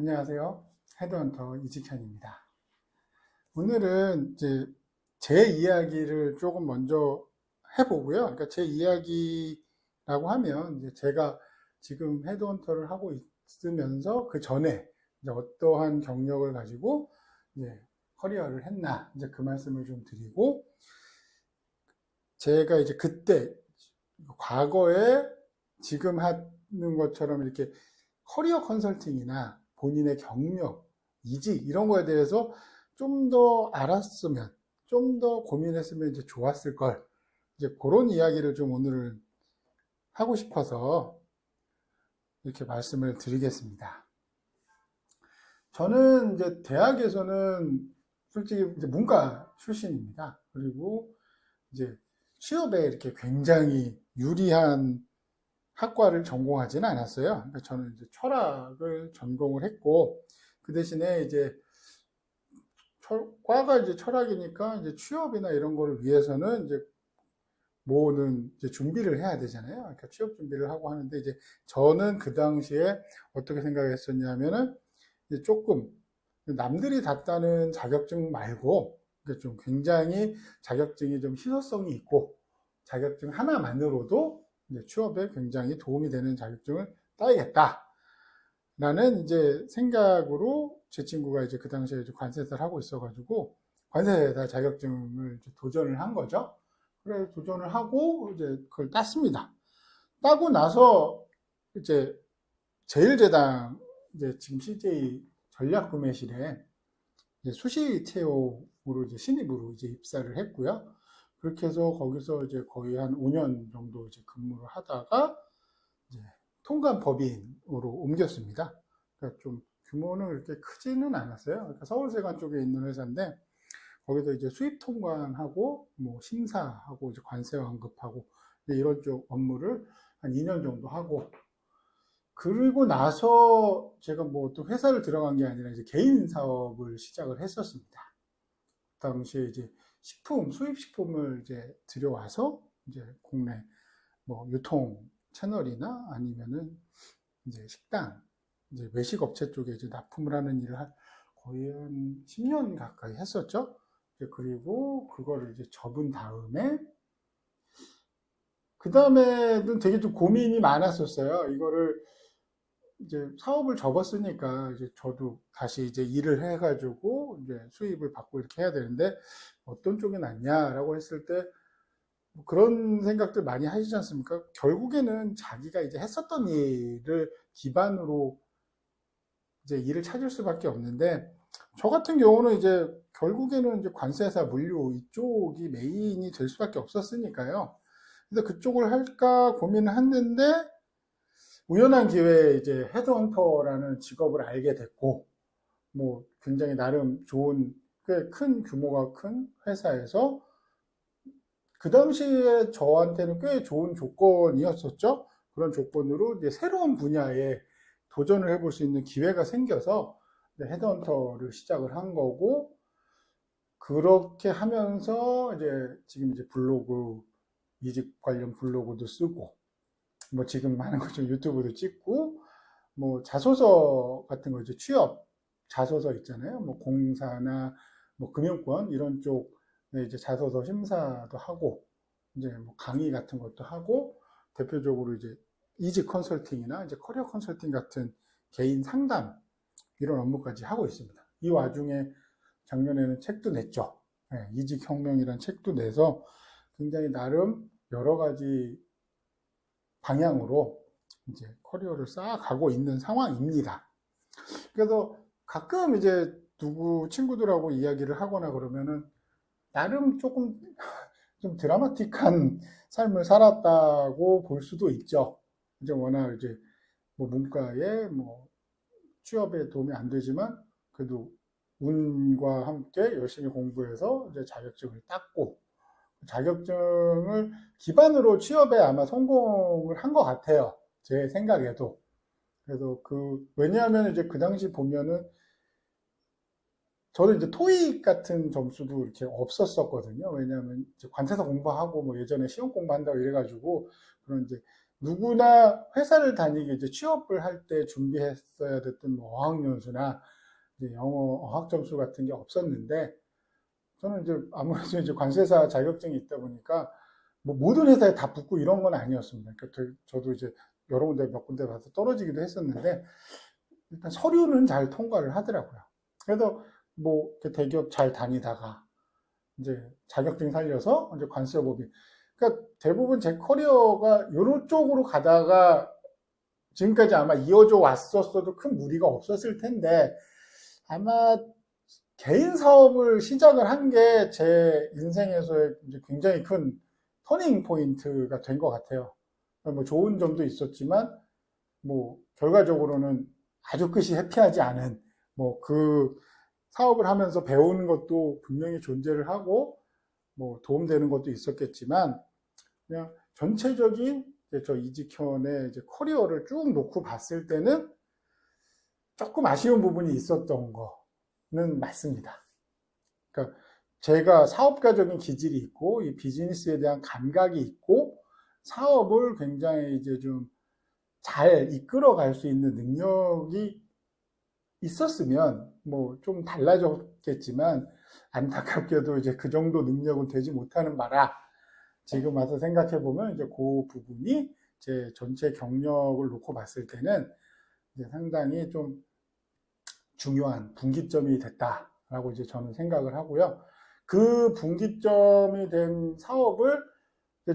안녕하세요. 헤드헌터 이직현입니다. 오늘은 이제 제 이야기를 조금 먼저 해보고요. 그러니까 제 이야기라고 하면 이제 제가 지금 헤드헌터를 하고 있으면서 그 전에 어떠한 경력을 가지고 커리어를 했나 이제 그 말씀을 좀 드리고 제가 이제 그때 과거에 지금 하는 것처럼 이렇게 커리어 컨설팅이나 본인의 경력, 이직 이런 거에 대해서 좀 더 알았으면, 좀 더 고민했으면 이제 좋았을 걸. 이제 그런 이야기를 좀 오늘 하고 싶어서 이렇게 말씀을 드리겠습니다. 저는 이제 대학에서는 솔직히 이제 문과 출신입니다. 그리고 이제 취업에 이렇게 굉장히 유리한 학과를 전공하지는 않았어요. 그러니까 저는 이제 철학을 전공을 했고, 그 대신에 이제 철, 과가 이제 철학이니까 이제 취업이나 이런 거를 위해서는 이제 뭐는 이제 준비를 해야 되잖아요. 그러니까 취업 준비를 하고 하는데 이제 저는 그 당시에 어떻게 생각했었냐면은 조금 남들이 다 따는 자격증 말고 좀 굉장히 자격증이 좀 희소성이 있고 자격증 하나만으로도 취업에 굉장히 도움이 되는 자격증을 따야겠다. 라는 이제 생각으로 제 친구가 이제 그 당시에 이제 관세사를 하고 있어가지고 관세사 자격증을 도전을 한 거죠. 그래 도전을 하고 이제 그걸 땄습니다. 따고 나서 이제 제일제당 이제 지금 CJ 전략구매실에 수시 채용으로 이제 신입으로 이제 입사를 했고요. 그렇게 해서 거기서 이제 거의 한 5년 정도 이제 근무를 하다가 이제 통관 법인으로 옮겼습니다. 그러니까 좀 규모는 그렇게 크지는 않았어요. 그러니까 서울세관 쪽에 있는 회사인데 거기도 이제 수입 통관하고 뭐 심사하고 이제 관세 완급하고 이런 쪽 업무를 한 2년 정도 하고 그리고 나서 제가 뭐또 회사를 들어간 게 아니라 이제 개인 사업을 시작을 했었습니다. 그 당시에 이제 식품, 수입 식품을 이제 들여와서 이제 국내 뭐 유통 채널이나 아니면은 이제 식당, 이제 외식 업체 쪽에 이제 납품을 하는 일을 한 거의 한 10년 가까이 했었죠. 그리고 그거를 이제 접은 다음에 그 다음에는 되게 좀 고민이 많았었어요. 이거를 이제 사업을 접었으니까 이제 저도 다시 이제 일을 해가지고 이제 수입을 받고 이렇게 해야 되는데 어떤 쪽이 낫냐라고 했을 때뭐 그런 생각들 많이 하시지 않습니까? 결국에는 자기가 이제 했었던 일을 기반으로 이제 일을 찾을 수밖에 없는데 저 같은 경우는 이제 결국에는 이제 관세사 물류 이쪽이 메인이 될 수밖에 없었으니까요. 그래서 그쪽을 할까 고민을 했는데 우연한 기회에 이제 헤드헌터라는 직업을 알게 됐고 뭐 굉장히 나름 좋은 꽤 큰 규모가 큰 회사에서 그 당시에 저한테는 꽤 좋은 조건이었었죠. 그런 조건으로 이제 새로운 분야에 도전을 해볼 수 있는 기회가 생겨서 헤드헌터를 시작을 한 거고, 그렇게 하면서 이제 지금 이제 블로그, 이직 관련 블로그도 쓰고, 뭐 지금 하는 것좀 유튜브도 찍고, 뭐 자소서 같은 거 이제 취업 자소서 있잖아요. 뭐 공사나 뭐 금융권 이런 쪽 네, 이제 자소서 심사도 하고, 이제 뭐 강의 같은 것도 하고, 대표적으로 이제 이직 컨설팅이나 이제 커리어 컨설팅 같은 개인 상담, 이런 업무까지 하고 있습니다. 이 와중에 작년에는 책도 냈죠. 네, 이직 혁명이라는 책도 내서 굉장히 나름 여러 가지 방향으로 이제 커리어를 쌓아가고 있는 상황입니다. 그래서 가끔 이제 누구 친구들하고 이야기를 하거나 그러면은 나름 조금 좀 드라마틱한 삶을 살았다고 볼 수도 있죠. 이제 워낙 이제 뭐 문과에 뭐 취업에 도움이 안 되지만 그래도 운과 함께 열심히 공부해서 이제 자격증을 땄고 자격증을 기반으로 취업에 아마 성공을 한 것 같아요. 제 생각에도. 그래서 그 왜냐하면 이제 그 당시 보면은 저는 이제 토익 같은 점수도 이렇게 없었었거든요. 왜냐하면 관세사 공부하고 뭐 예전에 시험 공부한다고 이래가지고 그런 이제 누구나 회사를 다니기 이제 취업을 할 때 준비했어야 됐던 뭐 어학연수나 영어 어학 점수 같은 게 없었는데 저는 이제 아무래도 이제 관세사 자격증이 있다 보니까 뭐 모든 회사에 다 붙고 이런 건 아니었습니다. 그러니까 저- 저도 이제 여러 군데 몇 군데 봐서 떨어지기도 했었는데 일단 서류는 잘 통과를 하더라고요. 그래서 뭐 대기업 잘 다니다가 이제 자격증 살려서 이제 관세법이 그러니까 대부분 제 커리어가 이런 쪽으로 가다가 지금까지 아마 이어져 왔었어도 큰 무리가 없었을 텐데 아마 개인 사업을 시작을 한 게 제 인생에서의 굉장히 큰 터닝 포인트가 된 것 같아요. 뭐 좋은 점도 있었지만 뭐 결과적으로는 아주 끝이 해피하지 않은 뭐 그 사업을 하면서 배우는 것도 분명히 존재를 하고 뭐 도움되는 것도 있었겠지만 그냥 전체적인 저 이직현의 이제 커리어를 쭉 놓고 봤을 때는 조금 아쉬운 부분이 있었던 거 는 맞습니다. 그러니까 제가 사업가적인 기질이 있고 이 비즈니스에 대한 감각이 있고 사업을 굉장히 이제 좀 잘 이끌어 갈 수 있는 능력이 있었으면 뭐 좀 달라졌겠지만 안타깝게도 이제 그 정도 능력은 되지 못하는 바라 지금 와서 생각해 보면 이제 그 부분이 제 전체 경력을 놓고 봤을 때는 상당히 좀 중요한 분기점이 됐다라고 이제 저는 생각을 하고요. 그 분기점이 된 사업을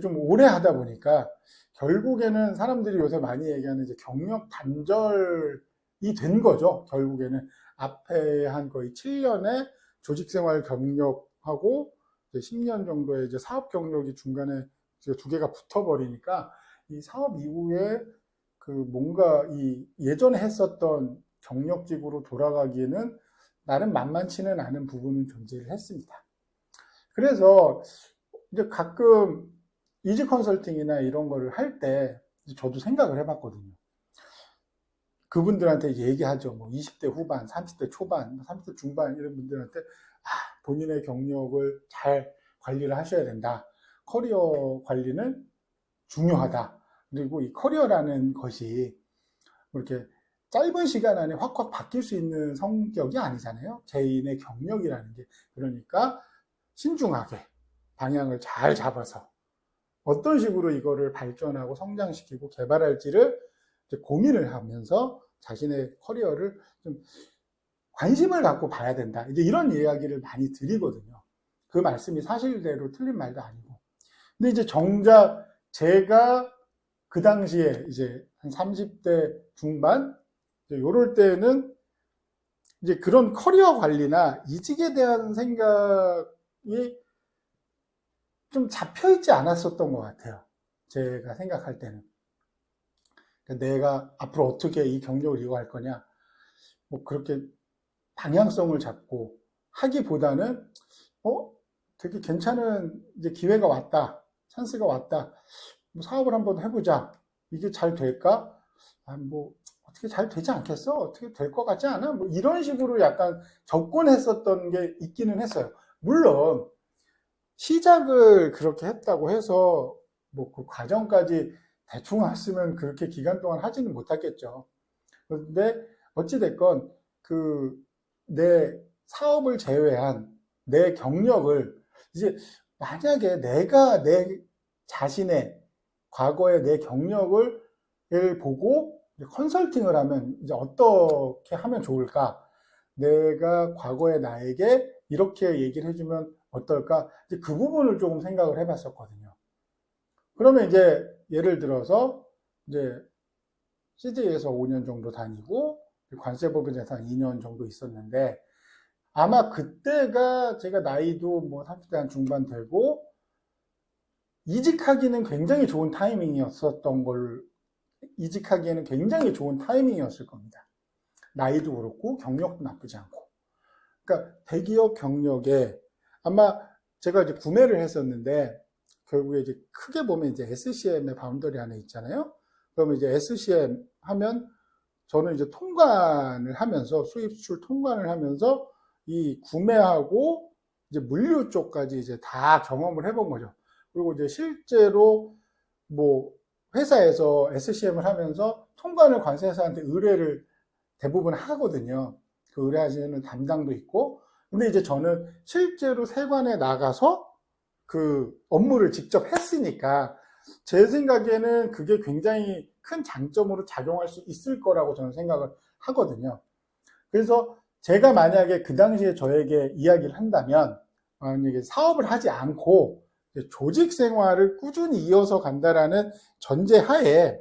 좀 오래 하다 보니까 결국에는 사람들이 요새 많이 얘기하는 이제 경력 단절이 된 거죠. 결국에는 앞에 한 거의 7년의 조직 생활 경력하고 이제 10년 정도의 이제 사업 경력이 중간에 두 개가 붙어버리니까 이 사업 이후에 그 뭔가 이 예전에 했었던 경력직으로 돌아가기에는 나름 만만치는 않은 부분은 존재를 했습니다. 그래서 이제 가끔 이지 컨설팅이나 이런 거를 할 때 저도 생각을 해봤거든요. 그분들한테 얘기하죠. 뭐 20대 후반, 30대 초반, 30대 중반 이런 분들한테 아, 본인의 경력을 잘 관리를 하셔야 된다. 커리어 관리는 중요하다. 그리고 이 커리어라는 것이 뭐 이렇게 짧은 시간 안에 확확 바뀔 수 있는 성격이 아니잖아요. 개인의 경력이라는 게. 그러니까 신중하게 방향을 잘 잡아서 어떤 식으로 이거를 발전하고 성장시키고 개발할지를 고민을 하면서 자신의 커리어를 좀 관심을 갖고 봐야 된다. 이제 이런 이야기를 많이 드리거든요. 그 말씀이 사실대로 틀린 말도 아니고. 근데 이제 정작 제가 그 당시에 이제 한 30대 중반, 요럴 때는 이제 그런 커리어 관리나 이직에 대한 생각이 좀 잡혀 있지 않았었던 것 같아요. 제가 생각할 때는. 그러니까 내가 앞으로 어떻게 이 경력을 이어갈 거냐, 뭐 그렇게 방향성을 잡고 하기보다는, 어? 되게 괜찮은 이제 기회가 왔다. 찬스가 왔다. 뭐 사업을 한번 해보자. 이게 잘 될까? 아, 뭐, 어떻게 잘 되지 않겠어? 어떻게 될 것 같지 않아? 뭐 이런 식으로 약간 접근했었던 게 있기는 했어요. 물론, 시작을 그렇게 했다고 해서 뭐 그 과정까지 대충 했으면 그렇게 기간 동안 하지는 못하겠죠. 그런데 어찌됐건 그 내 사업을 제외한 내 경력을 이제 만약에 내가 내 자신의 과거의 내 경력을 보고 컨설팅을 하면 이제 어떻게 하면 좋을까? 내가 과거의 나에게 이렇게 얘기를 해주면 어떨까? 이제 그 부분을 조금 생각을 해봤었거든요. 그러면 이제 예를 들어서 이제 CJ에서 5년 정도 다니고 관세법인에서 한 2년 정도 있었는데 아마 그때가 제가 나이도 뭐 30대 한 중반 되고 이직하기는 굉장히 좋은 타이밍이었었던 걸 이직하기에는 굉장히 좋은 타이밍이었을 겁니다. 나이도 그렇고 경력도 나쁘지 않고. 그러니까 대기업 경력에 아마 제가 이제 구매를 했었는데 결국에 이제 크게 보면 이제 SCM의 바운더리 안에 있잖아요. 그러면 이제 SCM 하면 저는 이제 통관을 하면서 수입 수출 통관을 하면서 이 구매하고 이제 물류 쪽까지 이제 다 경험을 해본 거죠. 그리고 이제 실제로 뭐 회사에서 SCM을 하면서 통관을 관세사한테 의뢰를 대부분 하거든요. 그 의뢰하시는 담당도 있고. 근데 이제 저는 실제로 세관에 나가서 그 업무를 직접 했으니까 제 생각에는 그게 굉장히 큰 장점으로 작용할 수 있을 거라고 저는 생각을 하거든요. 그래서 제가 만약에 그 당시에 저에게 이야기를 한다면 만약에 사업을 하지 않고 조직 생활을 꾸준히 이어서 간다라는 전제 하에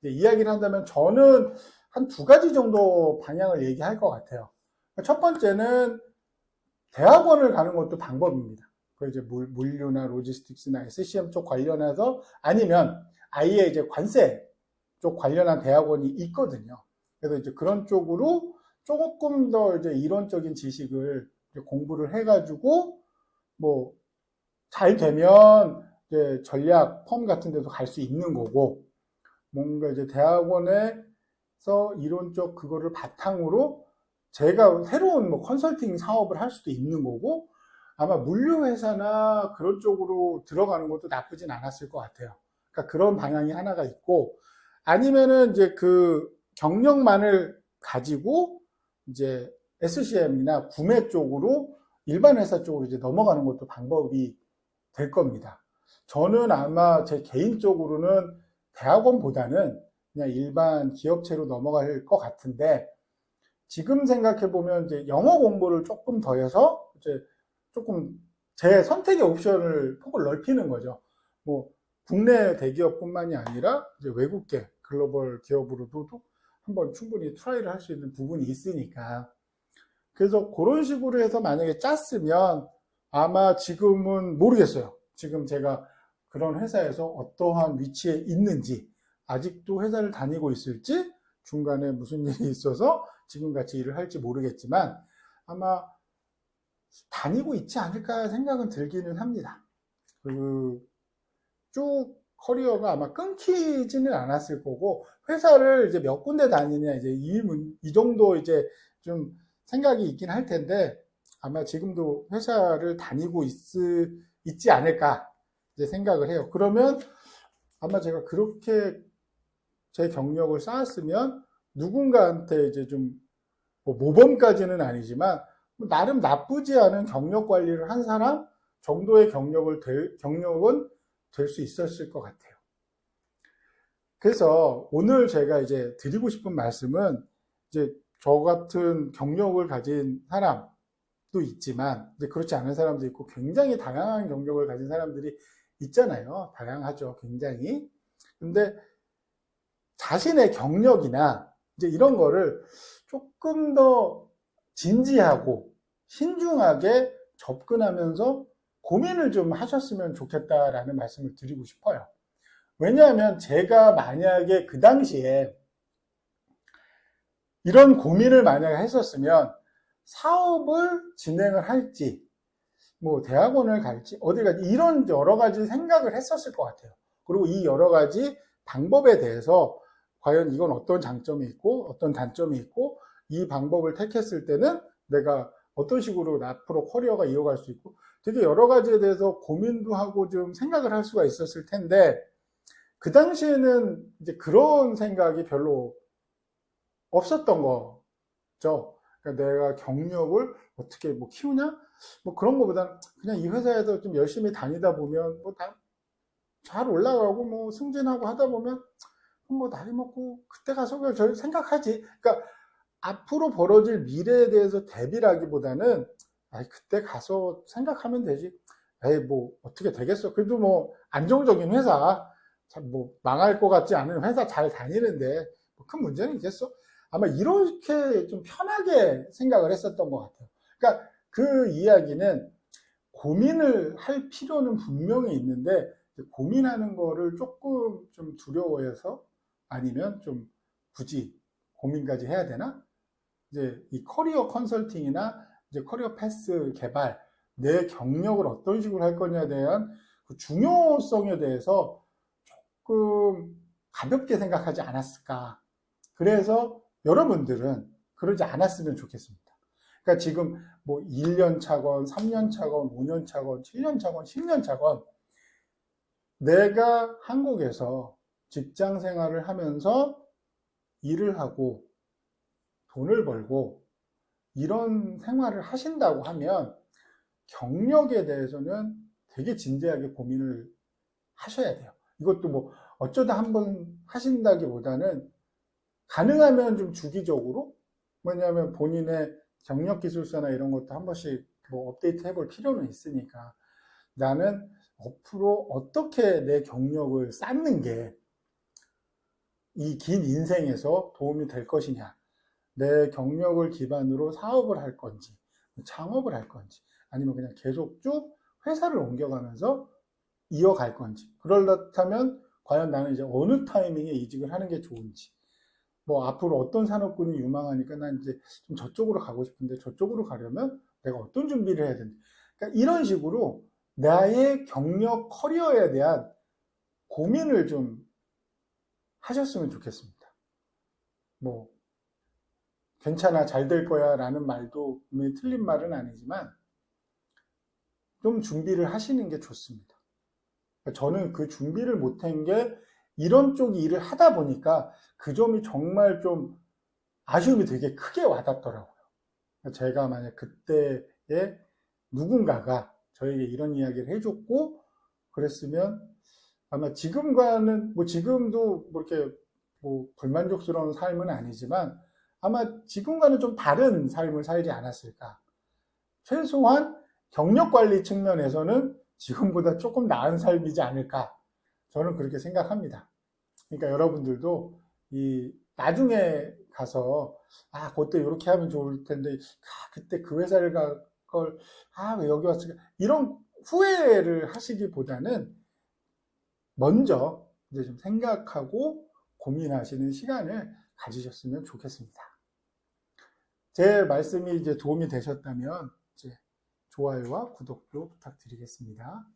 이제 이야기를 한다면 저는 한 두 가지 정도 방향을 얘기할 것 같아요. 첫 번째는 대학원을 가는 것도 방법입니다. 그 이제 물, 물류나 로지스틱스나 SCM 쪽 관련해서 아니면 아예 이제 관세 쪽 관련한 대학원이 있거든요. 그래서 이제 그런 쪽으로 조금 더 이제 이론적인 지식을 공부를 해가지고 뭐 잘 되면 이제 전략 펌 같은 데도 갈 수 있는 거고 뭔가 이제 대학원에서 이론적 그거를 바탕으로 제가 새로운 뭐 컨설팅 사업을 할 수도 있는 거고 아마 물류회사나 그런 쪽으로 들어가는 것도 나쁘진 않았을 것 같아요. 그러니까 그런 방향이 하나가 있고 아니면은 이제 그 경력만을 가지고 이제 SCM이나 구매 쪽으로 일반 회사 쪽으로 이제 넘어가는 것도 방법이 될 겁니다. 저는 아마 제 개인적으로는 대학원보다는 그냥 일반 기업체로 넘어갈 것 같은데 지금 생각해 보면 이제 영어 공부를 조금 더 해서 이제 조금 제 선택의 옵션을 폭을 넓히는 거죠. 뭐 국내 대기업뿐만이 아니라 이제 외국계 글로벌 기업으로도 한번 충분히 트라이를 할 수 있는 부분이 있으니까 그래서 그런 식으로 해서 만약에 짰으면 아마 지금은 모르겠어요. 지금 제가 그런 회사에서 어떠한 위치에 있는지 아직도 회사를 다니고 있을지 중간에 무슨 일이 있어서 지금 같이 일을 할지 모르겠지만 아마 다니고 있지 않을까 생각은 들기는 합니다. 그 쭉 커리어가 아마 끊기지는 않았을 거고 회사를 이제 몇 군데 다니냐 이제 이, 문- 이 정도 이제 좀 생각이 있긴 할 텐데 아마 지금도 회사를 다니고 있, 있지 않을까 이제 생각을 해요. 그러면 아마 제가 그렇게 제 경력을 쌓았으면 누군가한테 이제 좀 뭐 모범까지는 아니지만 뭐 나름 나쁘지 않은 경력 관리를 한 사람 정도의 경력을 될, 경력은 될 수 있었을 것 같아요. 그래서 오늘 제가 이제 드리고 싶은 말씀은 이제 저 같은 경력을 가진 사람 도 있지만 이제 그렇지 않은 사람도 있고 굉장히 다양한 경력을 가진 사람들이 있잖아요. 다양하죠. 굉장히. 근데 자신의 경력이나 이제 이런 거를 조금 더 진지하고 신중하게 접근하면서 고민을 좀 하셨으면 좋겠다라는 말씀을 드리고 싶어요. 왜냐하면 제가 만약에 그 당시에 이런 고민을 만약에 했었으면 사업을 진행을 할지, 뭐 대학원을 갈지, 어디 갈지, 이런 여러 가지 생각을 했었을 것 같아요. 그리고 이 여러 가지 방법에 대해서 과연 이건 어떤 장점이 있고 어떤 단점이 있고 이 방법을 택했을 때는 내가 어떤 식으로 앞으로 커리어가 이어갈 수 있고 되게 여러 가지에 대해서 고민도 하고 좀 생각을 할 수가 있었을 텐데 그 당시에는 이제 그런 생각이 별로 없었던 거죠. 그러니까 내가 경력을 어떻게 뭐 키우냐? 뭐 그런 거보다는 그냥 이 회사에서 좀 열심히 다니다 보면 뭐 다 잘 올라가고 뭐 승진하고 하다 보면 뭐 나이 먹고 그때 가서 저 생각하지. 그러니까 앞으로 벌어질 미래에 대해서 대비라기보다는 아이 그때 가서 생각하면 되지. 에이 뭐 어떻게 되겠어. 그래도 뭐 안정적인 회사 참뭐 망할 것 같지 않은 회사 잘 다니는데 뭐 큰 문제는 있겠어. 아마 이렇게 좀 편하게 생각을 했었던 것 같아요. 그러니까 그 이야기는 고민을 할 필요는 분명히 있는데 고민하는 거를 조금 좀 두려워해서 아니면 좀 굳이 고민까지 해야 되나? 이제 이 커리어 컨설팅이나 이제 커리어 패스 개발, 내 경력을 어떤 식으로 할 거냐에 대한 그 중요성에 대해서 조금 가볍게 생각하지 않았을까. 그래서 여러분들은 그러지 않았으면 좋겠습니다. 그러니까 지금 뭐 1년 차건, 3년 차건, 5년 차건, 7년 차건, 10년 차건 내가 한국에서 직장 생활을 하면서 일을 하고 돈을 벌고 이런 생활을 하신다고 하면 경력에 대해서는 되게 진지하게 고민을 하셔야 돼요. 이것도 뭐 어쩌다 한번 하신다기보다는 가능하면 좀 주기적으로 뭐냐면 본인의 경력 기술서나 이런 것도 한 번씩 뭐 업데이트 해볼 필요는 있으니까 나는 앞으로 어떻게 내 경력을 쌓는 게 이 긴 인생에서 도움이 될 것이냐. 내 경력을 기반으로 사업을 할 건지, 창업을 할 건지, 아니면 그냥 계속 쭉 회사를 옮겨가면서 이어갈 건지. 그렇다면 과연 나는 이제 어느 타이밍에 이직을 하는 게 좋은지. 뭐 앞으로 어떤 산업군이 유망하니까 난 이제 좀 저쪽으로 가고 싶은데 저쪽으로 가려면 내가 어떤 준비를 해야 되는지. 그러니까 이런 식으로 나의 경력 커리어에 대한 고민을 좀 하셨으면 좋겠습니다. 뭐 괜찮아 잘 될 거야 라는 말도 틀린 말은 아니지만 좀 준비를 하시는 게 좋습니다. 그러니까 저는 그 준비를 못한 게 이런 쪽 일을 하다 보니까 그 점이 정말 좀 아쉬움이 되게 크게 와닿더라고요. 제가 만약 그때에 누군가가 저에게 이런 이야기를 해줬고 그랬으면 아마 지금과는 뭐 지금도 뭐 이렇게 뭐 불만족스러운 삶은 아니지만 아마 지금과는 좀 다른 삶을 살지 않았을까. 최소한 경력 관리 측면에서는 지금보다 조금 나은 삶이지 않을까. 저는 그렇게 생각합니다. 그러니까 여러분들도 이 나중에 가서 아 그때 이렇게 하면 좋을 텐데 아 그때 그 회사를 갈 걸 아왜 여기 왔을까 이런 후회를 하시기보다는 먼저 이제 좀 생각하고 고민하시는 시간을 가지셨으면 좋겠습니다. 제 말씀이 이제 도움이 되셨다면 이제 좋아요와 구독도 부탁드리겠습니다.